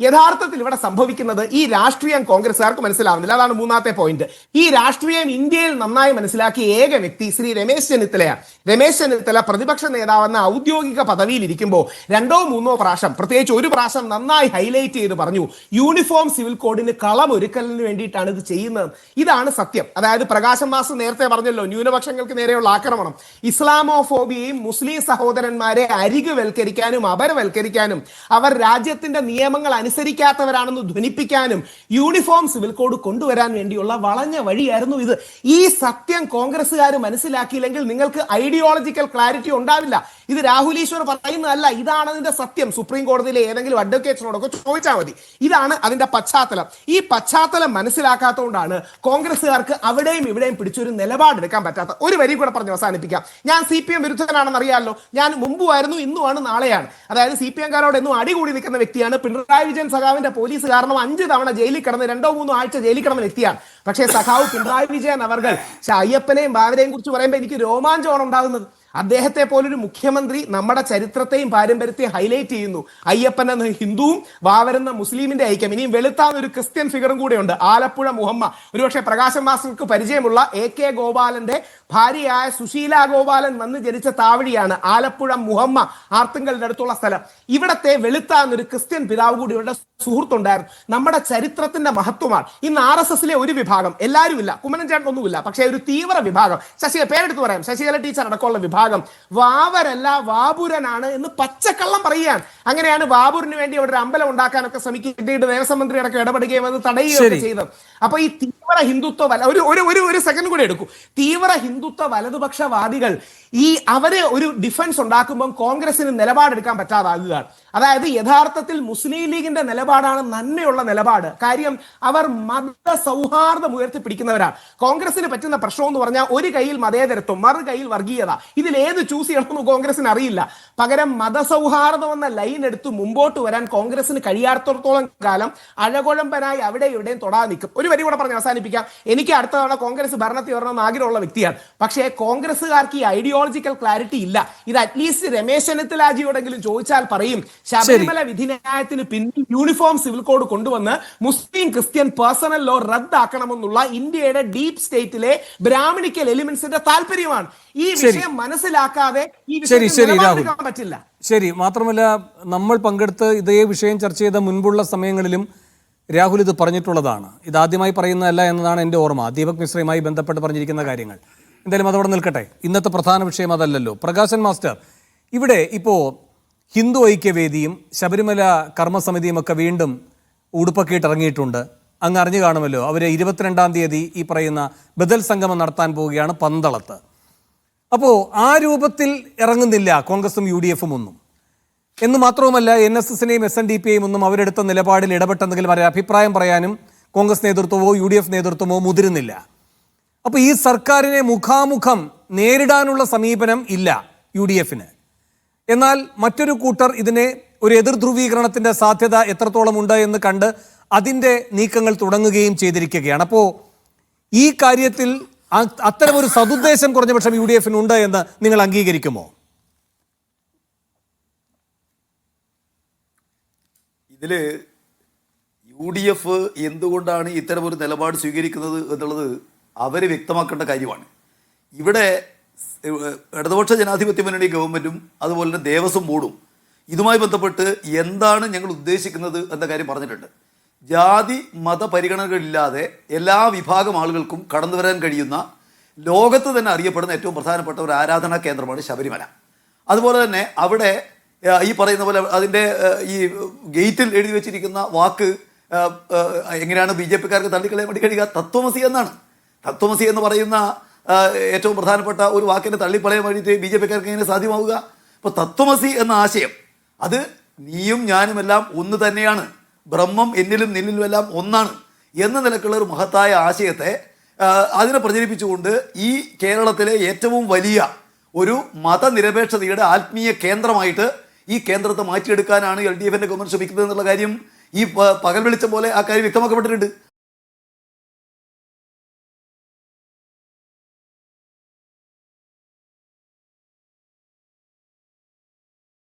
യഥാർത്ഥത്തിൽ ഇവിടെ സംഭവിക്കുന്നത് ഈ രാഷ്ട്രീയം കോൺഗ്രസ്സുകാർക്ക് മനസ്സിലാവുന്നില്ല. അതാണ് മൂന്നാമത്തെ പോയിന്റ് ഈ രാഷ്ട്രീയം ഇന്ത്യയിൽ നന്നായി മനസ്സിലാക്കിയ ഏക വ്യക്തി ശ്രീ രമേശ് ചെന്നിത്തലയാണ്. രമേശ് ചെന്നിത്തല പ്രതിപക്ഷ നേതാവെന്ന ഔദ്യോഗിക പദവിയിൽ ഇരിക്കുമ്പോൾ രണ്ടോ മൂന്നോ പ്രാവശ്യം പ്രത്യേകിച്ച് ഒരു പ്രാവശ്യം നന്നായി ഹൈലൈറ്റ് ചെയ്ത് പറഞ്ഞു യൂണിഫോം സിവിൽ കോഡിന് കളമൊരുക്കലിന് വേണ്ടിയിട്ടാണ് ഇത് ചെയ്യുന്നത്. ഇതാണ് സത്യം. അതായത് പ്രകാശം മാസ് നേരത്തെ പറഞ്ഞല്ലോ ന്യൂനപക്ഷങ്ങൾക്ക് നേരെയുള്ള ആക്രമണം. ഇസ്ലാമോഫോബിയയും മുസ്ലിം സഹോദരന്മാരെ അരികുവൽക്കരിക്കാനും അപരവൽക്കരിക്കാനും അവർ രാജ്യത്തിന്റെ നിയമങ്ങൾ അനുസരിക്കാത്തവരാണെന്ന് ധ്വനിപ്പിക്കാനും യൂണിഫോം സിവിൽ കോഡ് കൊണ്ടുവരാൻ വേണ്ടിയുള്ള വളഞ്ഞ വഴിയായിരുന്നു ഇത്. ഈ സത്യം കോൺഗ്രസ്സുകാർ മനസ്സിലാക്കിയില്ലെങ്കിൽ നിങ്ങൾക്ക് ഐഡിയോളജിക്കൽ ക്ലാരിറ്റി ഉണ്ടാവില്ല. ഇത് രാഹുൽ ഈശ്വർ പറയുന്നതല്ല ഇതാണ് അതിന്റെ സത്യം. സുപ്രീം കോടതിയിലെ ഏതെങ്കിലും അഡ്വക്കേറ്റ്സിനോടൊക്കെ ചോദിച്ചാൽ മതി. ഇതാണ് അതിന്റെ പശ്ചാത്തലം. ഈ പശ്ചാത്തലം മനസ്സിലാക്കാത്തതുകൊണ്ടാണ് കോൺഗ്രസ്സുകാർക്ക് അവിടെയും ഇവിടെയും പിടിച്ചൊരു നിലപാടെടുക്കാൻ പറ്റാത്ത ഒരു വരി കൂടെ പറഞ്ഞ് അവസാനിപ്പിക്കാം. ഞാൻ സി പി എം വിരുദ്ധനാണെന്ന് അറിയാമല്ലോ ഞാൻ മുമ്പുമായിരുന്നു ഇന്നുമാണ് നാളെയാണ്. അതായത് സി പി എംകാരോട് എന്നും അടികൂടി നിൽക്കുന്ന വ്യക്തിയാണ് പിണറായി വിജയൻ സഖാവിന്റെ പോലീസ് കാരണം അഞ്ച് തവണ ജയിലിൽ കിടന്ന് രണ്ടോ മൂന്നോ ആഴ്ച ജയിലിൽ കിടന്ന് എത്തിയാണ്. പക്ഷേ സഖാവ് പിണറായി വിജയൻ അവർ അയ്യപ്പനെയും ബാവരെയും കുറിച്ച് പറയുമ്പോൾ എനിക്ക് രോമാഞ്ചമാണ് ഉണ്ടാകുന്നത്. അദ്ദേഹത്തെ പോലൊരു മുഖ്യമന്ത്രി നമ്മുടെ ചരിത്രത്തെയും പാരമ്പര്യത്തെയും ഹൈലൈറ്റ് ചെയ്യുന്നു. അയ്യപ്പൻ എന്ന ഹിന്ദുവും വാവരെന്ന മുസ്ലിമിന്റെ ഐക്യം. ഇനിയും വെളുത്താൻ ഒരു ക്രിസ്ത്യൻ ഫിഗറും കൂടെയുണ്ട്. ആലപ്പുഴ മുഹമ്മ. ഒരുപക്ഷെ പ്രകാശം മാസ്റ്റർക്ക് പരിചയമുള്ള എ കെ ഗോപാലന്റെ ഭാര്യയായ സുശീല ഗോപാലൻ വന്ന് ജനിച്ച താവഴിയാണ് ആലപ്പുഴ മുഹമ്മ ആർത്തുങ്കലിന്റെ അടുത്തുള്ള സ്ഥലം. ഇവിടത്തെ വെളുത്താൻ ഒരു ക്രിസ്ത്യൻ പിതാവ് കൂടി ഇവരുടെ സുഹൃത്തുണ്ടായിരുന്നു. നമ്മുടെ ചരിത്രത്തിന്റെ മഹത്വമാണ്. ഇന്ന് ആർ എസ് എസിലെ ഒരു വിഭാഗം. എല്ലാവരും ഇല്ല. കുമ്മനം ചേട്ടൻ ഒന്നുമില്ല പക്ഷേ ഒരു തീവ്ര വിഭാഗം. ശശിക പേരെടുത്ത് പറയാം. ശശികല ടീച്ചർ അടക്കമുള്ള വിഭാഗം. വാവരല്ല വാപുരനാണ് എന്ന് പച്ചക്കള്ളം പറയുകയാണ്. അങ്ങനെയാണ് വാബുറിന് വേണ്ടി അവിടെ ഒരു അമ്പലം ഉണ്ടാക്കാനൊക്കെ ശ്രമിക്കുന്നത് ദേവസ്വം മന്ത്രി അടക്കം ഇടപെടുകയും അത് തടയുകയൊക്കെ. ചെയ്തത്. അപ്പൊ ഈ തീവ്ര ഹിന്ദുത്വ വല ഒരു ഒരു ഒരു ഒരു സെക്കൻഡ് കൂടി എടുക്കൂ. തീവ്ര ഹിന്ദുത്വ വലതുപക്ഷവാദികൾ ഈ അവർ ഒരു ഡിഫൻസ് ഉണ്ടാക്കുമ്പം കോൺഗ്രസിന് നിലപാടെടുക്കാൻ പറ്റാതാകുകയാണ്. അതായത് യഥാർത്ഥത്തിൽ മുസ്ലിം ലീഗിന്റെ നിലപാടാണ് നന്മയുള്ള നിലപാട്. കാര്യം അവർ മത സൗഹാർദ്ദം ഉയർത്തിപ്പിടിക്കുന്നവരാണ്. കോൺഗ്രസിന് പറ്റുന്ന പ്രശ്നം എന്ന് പറഞ്ഞാൽ ഒരു കയ്യിൽ മതേതരത്വം മറു കയ്യിൽ വർഗീയത ഇതിൽ ഏത് ചൂസ് ചെയ്യണമെന്ന് കോൺഗ്രസിന് അറിയില്ല പകരം മതസൗഹാർദ്ദം എന്ന ലൈൻ എടുത്ത് മുമ്പോട്ട് വരാൻ കോൺഗ്രസിന് കഴിയാത്തോളം കാലം അഴകുഴമ്പനായി അവിടെ ഇവിടെയും തൊടാതെ നിൽക്കും. ഒരു വരി കൂടെ പറഞ്ഞ് അവസാനിപ്പിക്കാം. എനിക്ക് അടുത്ത തവണ കോൺഗ്രസ് ഭരണത്തിൽ വരണമെന്ന് ആഗ്രഹമുള്ള വ്യക്തിയാണ്. പക്ഷേ കോൺഗ്രസ്സുകാർക്ക് ഈ ഐഡിയോളജിക്കൽ ക്ലാരിറ്റി ഇല്ല. ഇത് അറ്റ്ലീസ്റ്റ് രമേശ് ചെന്നിത്തലാജിയോടെങ്കിലും ചോദിച്ചാൽ പറയും ശബരിമല വിധിന്യായത്തിന് പിന്നിൽ യൂണിഫോം സിവിൽ കോഡ് കൊണ്ടുവന്ന് മുസ്ലിം ക്രിസ്ത്യൻ പേഴ്സണൽ ലോ റദ്ദാക്കണമെന്നുള്ള ഇന്ത്യയുടെ ഡീപ് സ്റ്റേറ്റിലെ ബ്രാഹ്മണിക്കൽ എലിമെന്റ്സിന്റെ താല്പര്യമാണ്. ഈ വിഷയം മനസ്സിലാക്കാതെ ഈ ശരി, പറ്റില്ല. ശരി മാത്രമല്ല നമ്മൾ പങ്കെടുത്ത് ഇതേ വിഷയം ചർച്ച ചെയ്ത മുൻപുള്ള സമയങ്ങളിലും രാഹുൽ ഇത് പറഞ്ഞിട്ടുള്ളതാണ്. ഇത് ആദ്യമായി പറയുന്നതല്ല എന്നതാണ് എന്റെ ഓർമ്മ. ദീപക് മിശ്രയുമായി ബന്ധപ്പെട്ട് പറഞ്ഞിരിക്കുന്ന കാര്യങ്ങൾ. എന്തായാലും അതവിടെ നിൽക്കട്ടെ. ഇന്നത്തെ പ്രധാന വിഷയം അതല്ലല്ലോ. പ്രകാശൻ മാസ്റ്റർ ഇവിടെ ഇപ്പോൾ ഹിന്ദു ഐക്യവേദിയും ശബരിമല കർമ്മസമിതിയും ഒക്കെ വീണ്ടും ഉടുപ്പൊക്കെയിട്ട് ഇറങ്ങിയിട്ടുണ്ട്. അങ്ങ് അറിഞ്ഞു കാണുമല്ലോ. അവർ ഇരുപത്തിരണ്ടാം തീയതി ഈ പറയുന്ന ബദൽ സംഗമം നടത്താൻ പോവുകയാണ് പന്തളത്ത്. അപ്പോൾ ആ രൂപത്തിൽ ഇറങ്ങുന്നില്ല കോൺഗ്രസും യു ഡി എഫും ഒന്നും. എന്ന് മാത്രവുമല്ല എൻ എസ് എസിനെയും എസ് എൻ ഡി പിയെയും ഒന്നും അവരെടുത്ത നിലപാടിൽ ഇടപെട്ടെന്തെങ്കിലും അവരെ അഭിപ്രായം പറയാനും കോൺഗ്രസ് നേതൃത്വമോ യു ഡി എഫ് നേതൃത്വമോ മുതിരുന്നില്ല. അപ്പോൾ ഈ സർക്കാരിനെ മുഖാമുഖം നേരിടാനുള്ള സമീപനം ഇല്ല യു ഡി എഫിന് എന്നാൽ മറ്റൊരു കൂട്ടർ ഇതിനെ ഒരു എതിർ ധ്രുവീകരണത്തിന്റെ സാധ്യത എത്രത്തോളം ഉണ്ട് എന്ന് കണ്ട് അതിന്റെ നീക്കങ്ങൾ തുടങ്ങുകയും ചെയ്തിരിക്കുകയാണ്. അപ്പോൾ ഈ കാര്യത്തിൽ അ- ഒരു സതുദ്ദേശം കുറഞ്ഞ പക്ഷം യു ഡി എഫിനുണ്ട് എന്ന് നിങ്ങൾ അംഗീകരിക്കുമോ? ഇതിൽ യു ഡി എഫ് എന്തുകൊണ്ടാണ് ഇത്തരം ഒരു നിലപാട് സ്വീകരിക്കുന്നത് എന്നുള്ളത് അവർ വ്യക്തമാക്കേണ്ട കാര്യമാണ്. ഇവിടെ ഇടതുപക്ഷ ജനാധിപത്യ മുന്നണി ഗവൺമെന്റും അതുപോലെ തന്നെ ദേവസ്വം ബോർഡും ഇതുമായി ബന്ധപ്പെട്ട് എന്താണ് ഞങ്ങൾ ഉദ്ദേശിക്കുന്നത് എന്ന കാര്യം പറഞ്ഞിട്ടുണ്ട്. ജാതി മത പരിഗണനകളില്ലാതെ എല്ലാ വിഭാഗം ആളുകൾക്കും കടന്നു വരാൻ കഴിയുന്ന ലോകത്ത് തന്നെ അറിയപ്പെടുന്ന ഏറ്റവും പ്രധാനപ്പെട്ട ഒരു ആരാധനാ കേന്ദ്രമാണ് ശബരിമല. അതുപോലെ തന്നെ അവിടെ ഈ പറയുന്ന പോലെ അതിന്റെ ഈ ഗേറ്റിൽ എഴുതി വെച്ചിരിക്കുന്ന വാക്ക് എങ്ങനെയാണ് ബി ജെ പിക്കാർക്ക് തള്ളിക്കളയാൻ വേണ്ടി കഴിയുക? തത്വമസി എന്നാണ്. തത്വമസി എന്ന് പറയുന്ന ഏറ്റവും പ്രധാനപ്പെട്ട ഒരു വാക്കിനെ തള്ളിപ്പളയാൻ വേണ്ടിയിട്ട് ബി ജെ പിക്കാർക്ക് എങ്ങനെ സാധ്യമാവുക? അപ്പോൾ തത്വമസി എന്ന ആശയം അത് നീയും ഞാനുമെല്ലാം ഒന്ന് തന്നെയാണ്. ബ്രഹ്മം എന്നിലും നിന്നിലും എല്ലാം ഒന്നാണ് എന്ന നിലക്കുള്ള ഒരു മഹത്തായ ആശയത്തെ അതിനെ പ്രചരിപ്പിച്ചുകൊണ്ട് ഈ കേരളത്തിലെ ഏറ്റവും വലിയ ഒരു മതനിരപേക്ഷതയുടെ ആത്മീയ കേന്ദ്രമായിട്ട് ഈ കേന്ദ്രത്തെ മാറ്റിയെടുക്കാനാണ് എൽ ഡി എഫിന്റെ ഗവൺമെന്റ് ശ്രമിക്കുന്നത് എന്നുള്ള കാര്യം ഈ പകൽ വെളിച്ചം പോലെ ആ കാര്യം വ്യക്തമാക്കപ്പെട്ടിട്ടുണ്ട്.